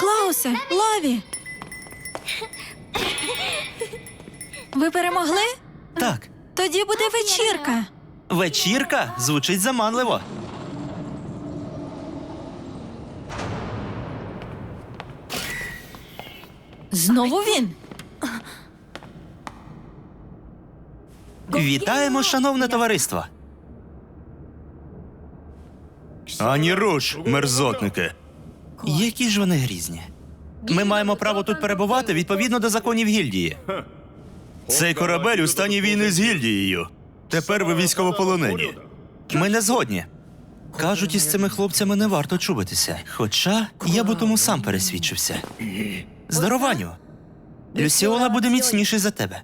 Клаусе, Лаві! Ви перемогли? Так, Тоді буде вечірка. вечірка звучить заманливо. Знову він. Вітаємо, шановне товариство. Ані руш, мерзотники. Які ж вони грізні. Ми маємо право тут перебувати відповідно до законів гільдії. Цей корабель у стані війни з гільдією. Тепер ви військовополонені. Ми не згодні. Кажуть, із цими хлопцями не варто чубитися. Хоча я б у тому сам пересвідчився. Здорованю. Люсіола буде міцніший за тебе.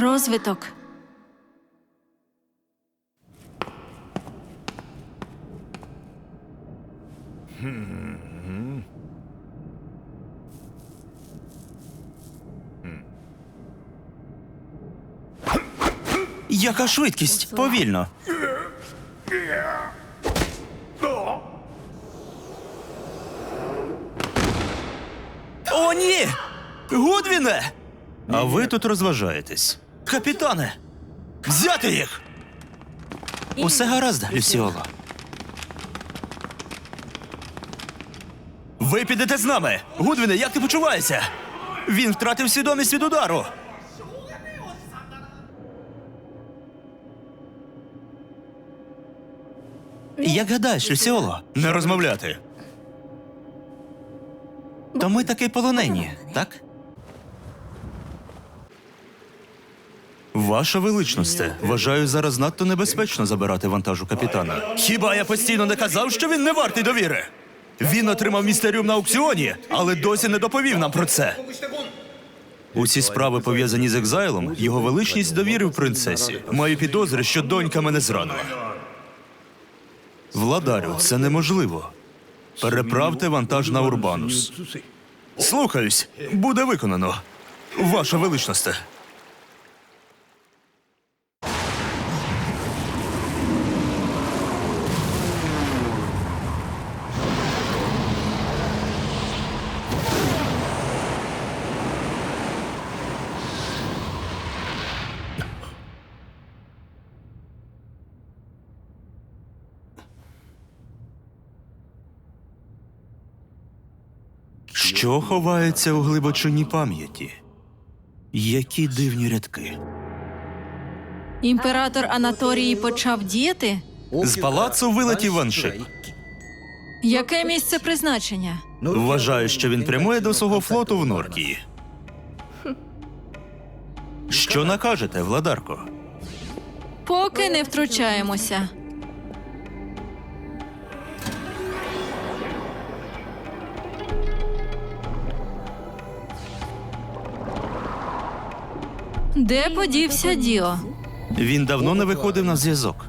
Розвиток. Яка швидкість? Повільно. О, ні! Гудвіне! А ви тут розважаєтесь. Капітане! Взяти їх! Усе гаразд, Люсіоло. Ви підете з нами! Гудвіне, як ти почуваєшся? Він втратив свідомість від удару. Як гадаєш, Люсіоло? Не розмовляти. То ми таки полонені, так? Ваша величносте, вважаю зараз надто небезпечно забирати вантаж у капітана. Хіба я постійно не казав, що він не вартий довіри? Він отримав містеріум на аукціоні, але досі не доповів нам про це. Усі справи пов'язані з екзайлом, його величність довірив принцесі. Маю підозри, що донька мене зрадила. Владарю, це неможливо. Переправте вантаж на Урбанус. Слухаюсь, буде виконано. Ваша величносте. Що ховається у глибочині пам'яті? Які дивні рядки. Імператор Анаторії почав діяти? З палацу вилетів ваншип. Яке місце призначення? Вважаю, що він прямує до свого флоту в Норкії. Що накажете, владарко? Поки не втручаємося. Де подівся Діо? Він давно не виходив на зв'язок.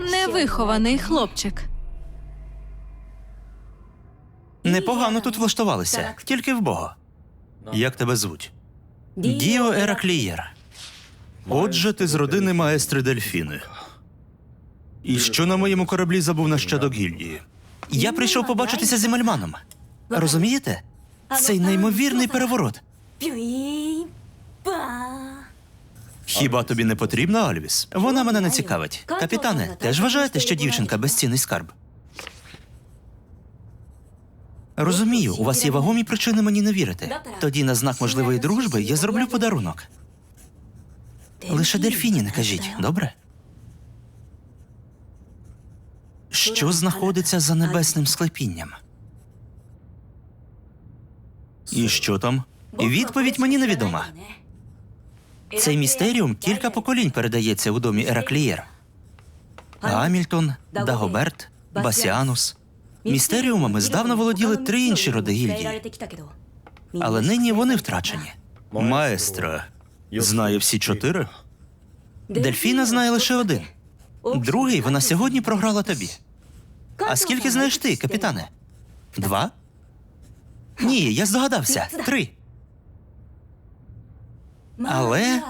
Невихований хлопчик. Непогано тут влаштувалися, тільки в Бога. Як тебе звуть? Діо Ераклієр. Отже, ти з родини маестри Дельфіни. І що на моєму кораблі забув нащадок гільдії? Я прийшов побачитися з Емельманом. Розумієте? Цей неймовірний переворот. Хіба тобі не потрібна Альвіс? Вона мене не цікавить. Капітане, теж вважаєте, що дівчинка безцінний скарб? Розумію, у вас є вагомі причини мені не вірити. Тоді на знак можливої дружби я зроблю подарунок. Лише дельфіні не кажіть, добре? Що знаходиться за небесним склепінням? І що там? Відповідь мені невідома. Цей містеріум кілька поколінь передається у домі Ераклієр. Гамільтон, Дагоберт, Басіанус. Містеріумами здавна володіли три інші роди гільдії, але нині вони втрачені. Маестра знає всі чотири. Дельфіна знає лише один. Другий вона сьогодні програла тобі. А скільки знаєш ти, капітане? Два? Ні, я здогадався. Три. Але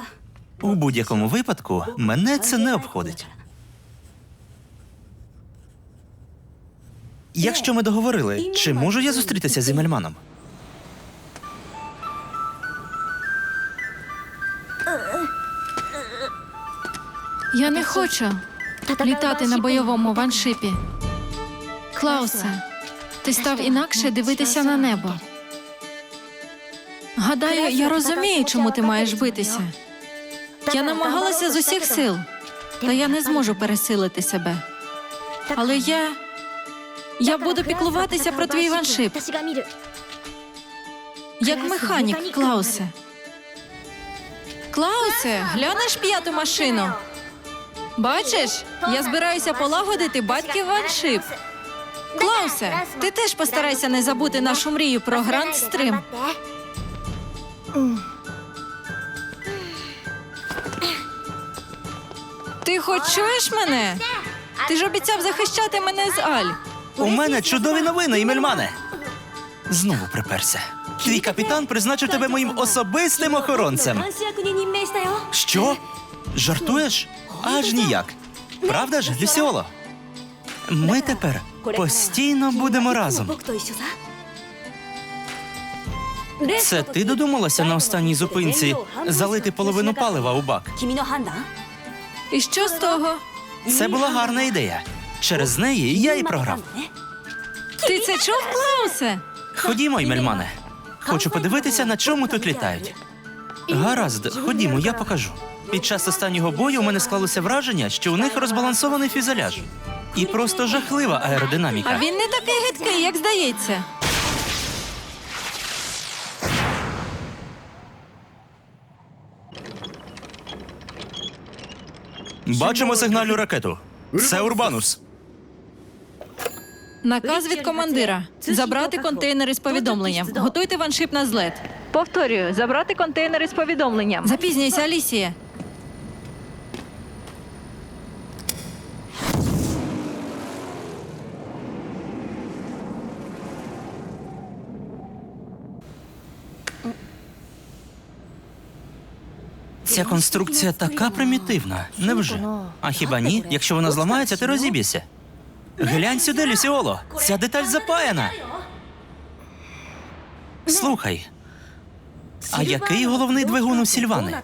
у будь-якому випадку мене це не обходить. Якщо ми договорили, чи можу я зустрітися з Імельманом? Я не хочу літати на бойовому ваншипі. Клаусе, ти став інакше дивитися на небо. Гадаю, я розумію, чому ти маєш битися. Я намагалася з усіх сил, та я не зможу пересилити себе. Але я. Я буду піклуватися про твій ваншип, як механік, Клаусе. Клаусе, глянеш п'яту машину? Бачиш, я збираюся полагодити батьків ваншип. Клаусе, ти теж постарайся не забути нашу мрію про Гранд Стрим. Ти хоч чуєш мене? Ти ж обіцяв захищати мене з Аль. У мене чудові новини, Імельмане. Знову приперся. Твій капітан призначив тебе моїм особистим охоронцем. Що? Жартуєш? Аж ніяк. Правда ж, Люсіоло? Ми тепер постійно будемо разом. Це ти додумалася на останній зупинці залити половину палива у бак. І що з того? Це була гарна ідея. Через неї я і програв. Ти це чув, Клаусе? Ходімо, Імельмане. Хочу подивитися, на чому тут літають. Гаразд, ходімо, я покажу. Під час останнього бою у мене склалося враження, що у них розбалансований фюзеляж. І просто жахлива аеродинаміка. А він не такий гидкий, як здається. Бачимо сигнальну ракету. Це Урбанус. Наказ від командира забрати контейнери з повідомленням. Готуйте ваншип на злет. Повторюю, забрати контейнери з повідомленням. Запізнюйся, Алісія. Ця конструкція така примітивна. Невже? А хіба ні? Якщо вона зламається, ти розіб'єшся. Глянь сюди, Люсіоло. Ця деталь запаяна. Слухай, а який головний двигун у Сільвани?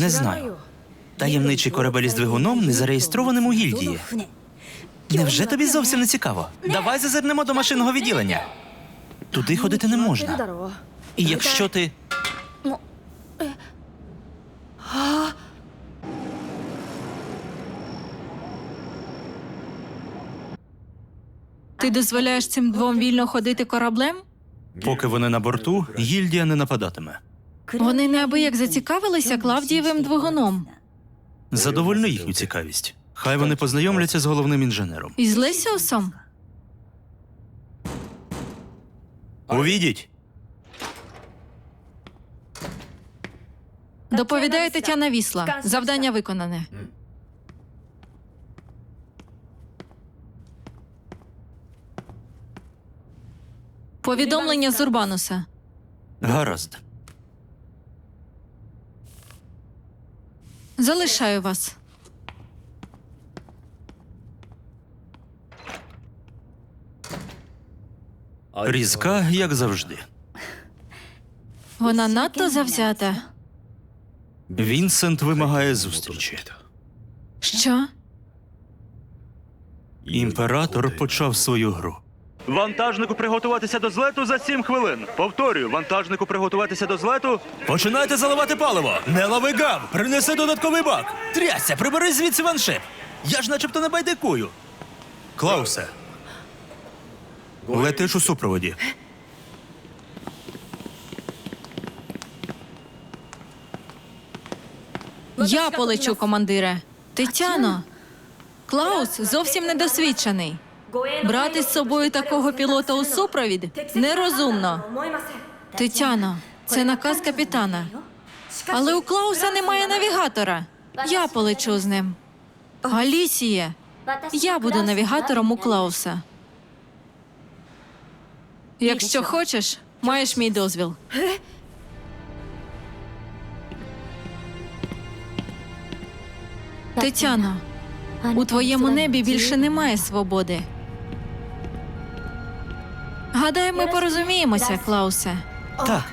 Не знаю. Таємничий корабель з двигуном не зареєстрованим у гільдії. Невже тобі зовсім не цікаво? Давай зазирнемо до машинного відділення. Туди ходити не можна. І якщо ти. Ти дозволяєш цим двом вільно ходити кораблем? Поки вони на борту, гільдія не нападатиме. Вони неабияк зацікавилися Клавдієвим двигуном. Задовольни їхню цікавість. Хай вони познайомляться з головним інженером. Із Лесіусом? Увідіть. Доповідає Тетяна Вісла. Завдання виконане. Повідомлення з Урбануса. Гаразд. Залишаю вас. Різка, як завжди. Вона надто завзята. Вінсент вимагає зустрічі. Що? Імператор почав свою гру. Вантажнику приготуватися до злету за сім хвилин. Повторюю, вантажнику приготуватися до злету. Починайте заливати паливо! Не лови гав! Принеси додатковий бак! Трясся, прибери звідси ваншип! Я ж начебто не байдикую. Клаусе. Летиш у супроводі. Я полечу, командире. Тетяно. Клаус зовсім недосвідчений. Брати з собою такого пілота у супровід нерозумно. Тетяно, це наказ капітана. Але у Клауса немає навігатора. Я полечу з ним. Алісіє, я буду навігатором у Клауса. Якщо хочеш, маєш мій дозвіл. Тетяно, у твоєму небі більше немає свободи. Гадаю, ми порозуміємося, Клаусе. Так.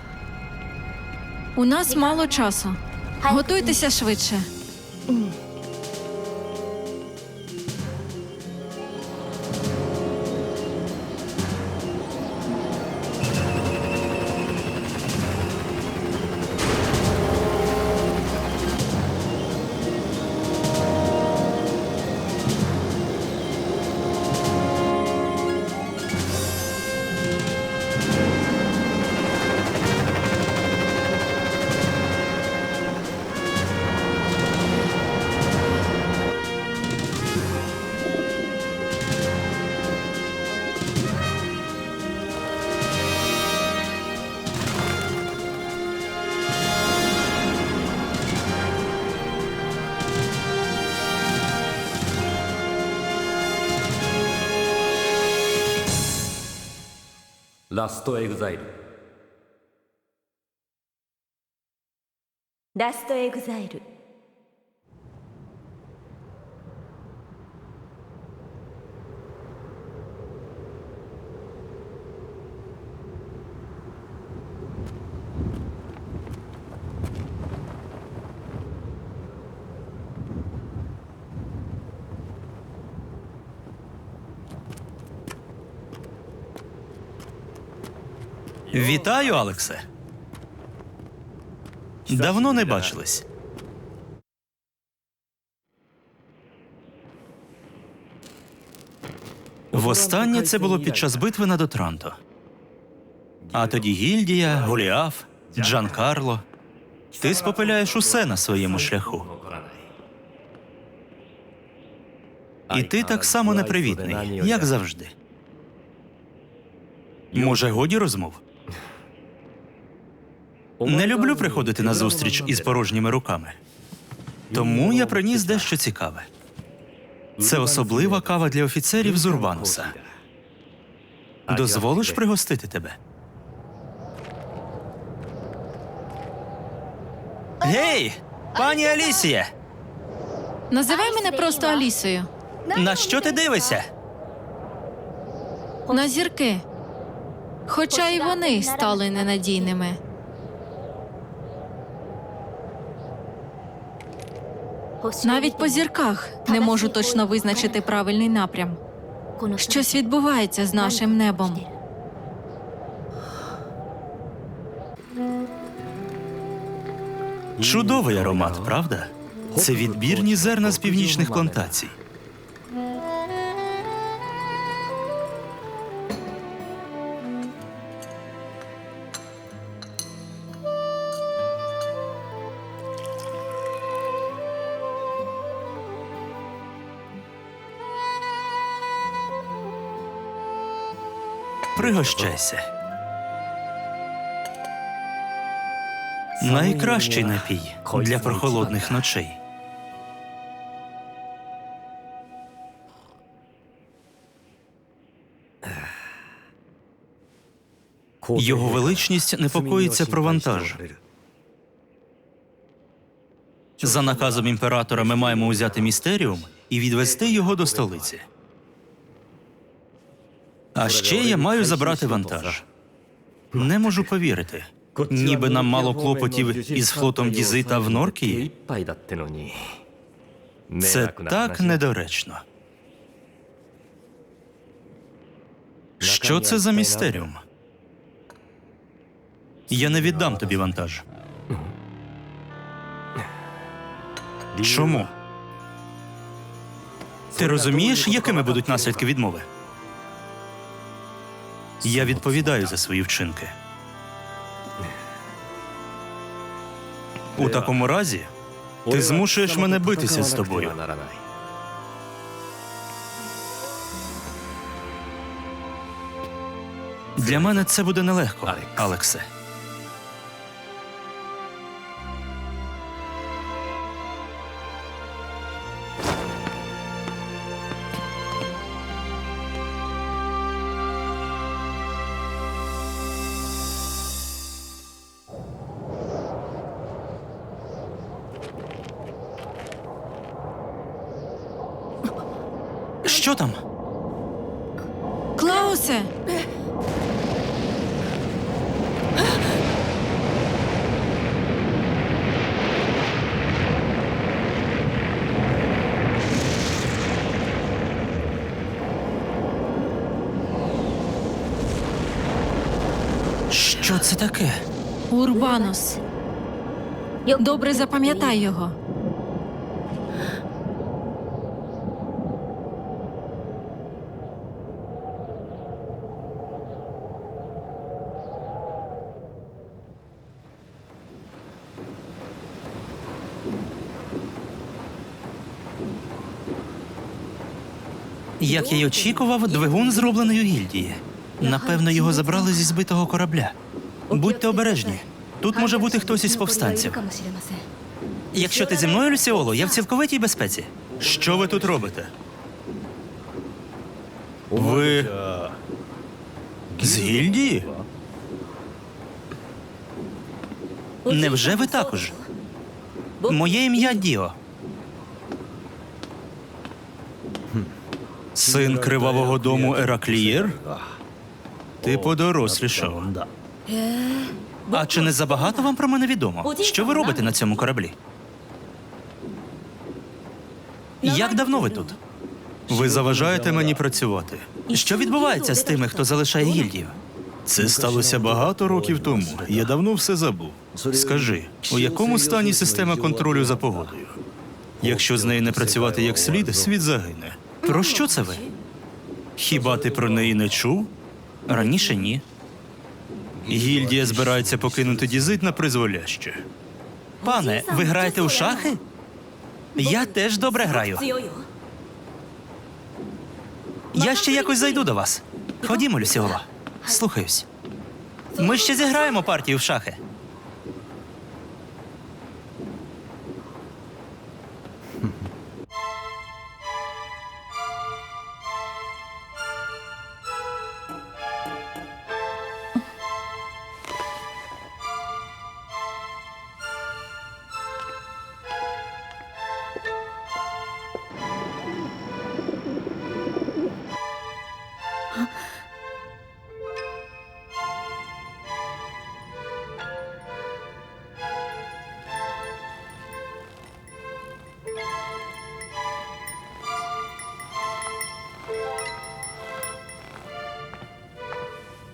У нас мало часу. Готуйтеся швидше. ラストエグザイル。ラストエグザイル「Вітаю, Алексе. Давно не бачились. Востаннє це було під час битви над Отранто. А тоді Гільдія, Голіаф, Джан Карло. Ти спопиляєш усе на своєму шляху. І ти так само непривітний, як завжди. Може, годі розмов? Не люблю приходити на зустріч із порожніми руками. Тому я приніс дещо цікаве. Це особлива кава для офіцерів з Урбануса. Дозволиш пригостити тебе? Гей, пані Алісія! Називай мене просто Алісою. На що ти дивишся? На зірки. Хоча й вони стали ненадійними. Навіть по зірках не можу точно визначити правильний напрям. Щось відбувається з нашим небом. Чудовий аромат, правда? Це відбірні зерна з північних плантацій. Пригощайся. Найкращий напій для прохолодних ночей. Його величність непокоїться про вантаж. За наказом імператора ми маємо узяти містеріум і відвести його до столиці. А ще я маю забрати вантаж. Не можу повірити. Ніби нам мало клопотів із флотом Дізита в Норкії. Це так недоречно. Що це за містеріум? Я не віддам тобі вантаж. Чому? Ти розумієш, якими будуть наслідки відмови? Я відповідаю за свої вчинки. У такому разі ти змушуєш мене битися з тобою. Для мене це буде нелегко, Алекс. Алексе. Що це таке? Урбанус. Добре запам'ятай його. Як я й очікував, двигун зроблений у гільдії. Напевно, його забрали зі збитого корабля. Будьте обережні. Тут може бути хтось із повстанців. Якщо ти зі мною, Люсіоло, я в цілковитій безпеці. Що ви тут робите? Ви з гільдії? Невже ви також? Моє ім'я Діо. Син кривавого дому Ераклієр? Ти подорослішав. А чи не забагато вам про мене відомо? Що ви робите на цьому кораблі? Як давно ви тут? Ви заважаєте мені працювати. Що відбувається з тими, хто залишає гільдію? Це сталося багато років тому. Я давно все забув. Скажи, у якому стані система контролю за погодою? Якщо з нею не працювати як слід, світ загине. Про що це ви? Хіба ти про неї не чув? Раніше ні. Гільдія збирається покинути дізит на призволяще. Пане, ви граєте у шахи? Я теж добре граю. Я ще якось зайду до вас. Ходімо, Люсіола. Слухаюсь. Ми ще зіграємо партію в шахи.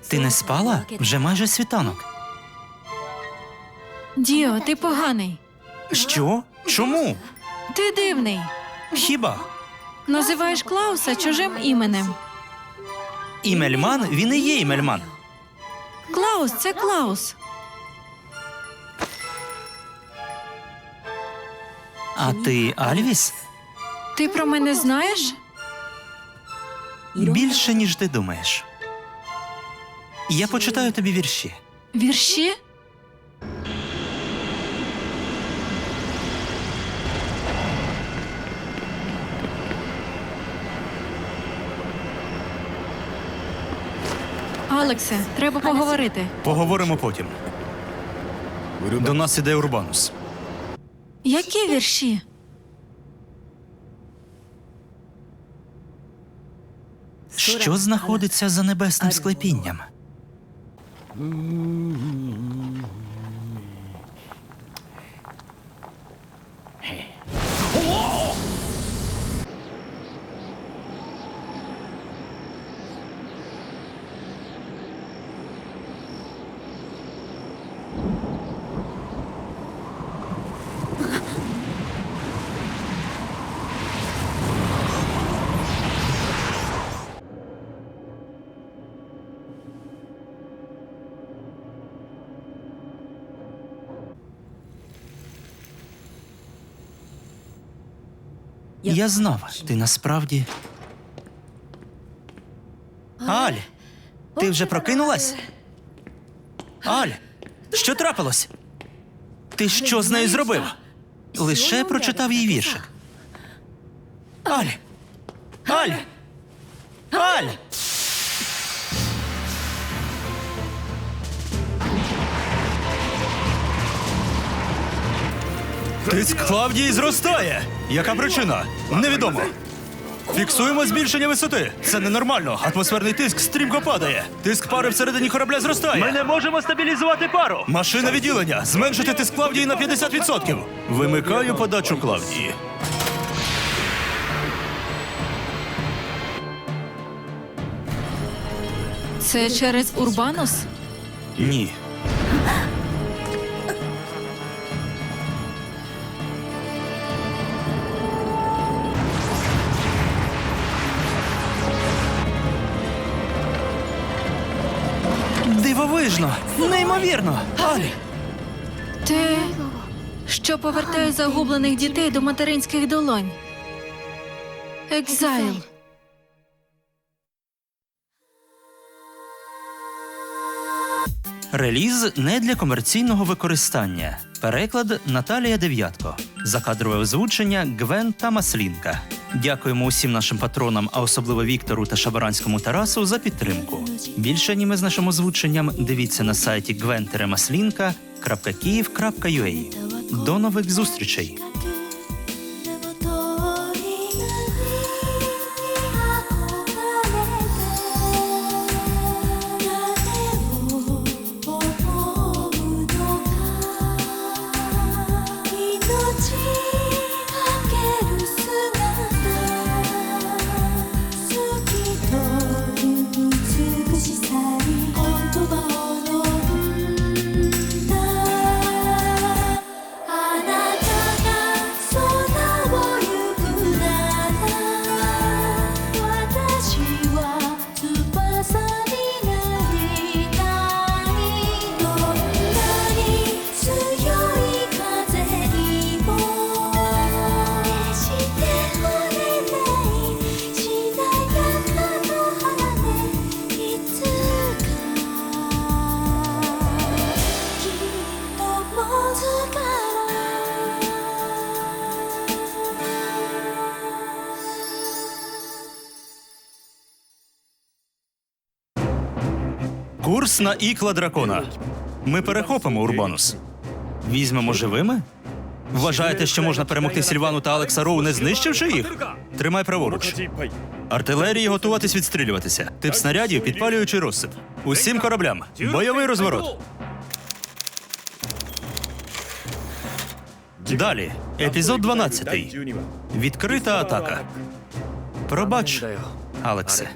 Ти не спала? Вже майже світанок. Діо, ти поганий. Що? Чому? Ти дивний. Хіба? Називаєш Клауса чужим іменем. Імельман, він і є імельман. Клаус це Клаус. А ти Альвіс? Ти про мене знаєш? Більше, ніж ти думаєш. Я почитаю тобі вірші. Вірші? Алексе, треба поговорити. Поговоримо потім. До нас іде Урбанус. Які вірші? Що знаходиться за небесним склепінням? Mm-hmm. Я знав, ти насправді. Аль, ти вже прокинулась? Аль, що трапилось? Ти що з нею зробив? Лише прочитав їй віршик. Аль! Тиск Клавдії зростає. Яка причина? Невідомо. Фіксуємо збільшення висоти. Це ненормально. Атмосферний тиск стрімко падає. Тиск пари всередині корабля зростає. Ми не можемо стабілізувати пару. Машина відділення. Зменшити тиск Клавдії на 50%. Вимикаю подачу Клавдії. Це через Урбанус? Ні. Дивовижно! Неймовірно! Алі! Те, що повертає загублених дітей до материнських долонь. Екзайл. Реліз не для комерційного використання. Переклад Наталія Дев'ятко. Закадрове озвучення Гвен та Маслінка. Дякуємо усім нашим патронам, а особливо Віктору та Шабаранському Тарасу за підтримку. Більше аніме з нашим озвученням дивіться на сайті gwenteremaslінka.kyiv.ua. До нових зустрічей! Курс на ікла дракона. Ми перехопимо Урбанус. Візьмемо живими? Вважаєте, що можна перемогти Сільвану та Алекса Роу, не знищивши їх? Тримай праворуч. Артилерії готуватись відстрілюватися. Тип снарядів підпалюючий розсип. Усім кораблям. Бойовий розворот. Далі. Епізод 12. Відкрита атака. Пробач, Алексе.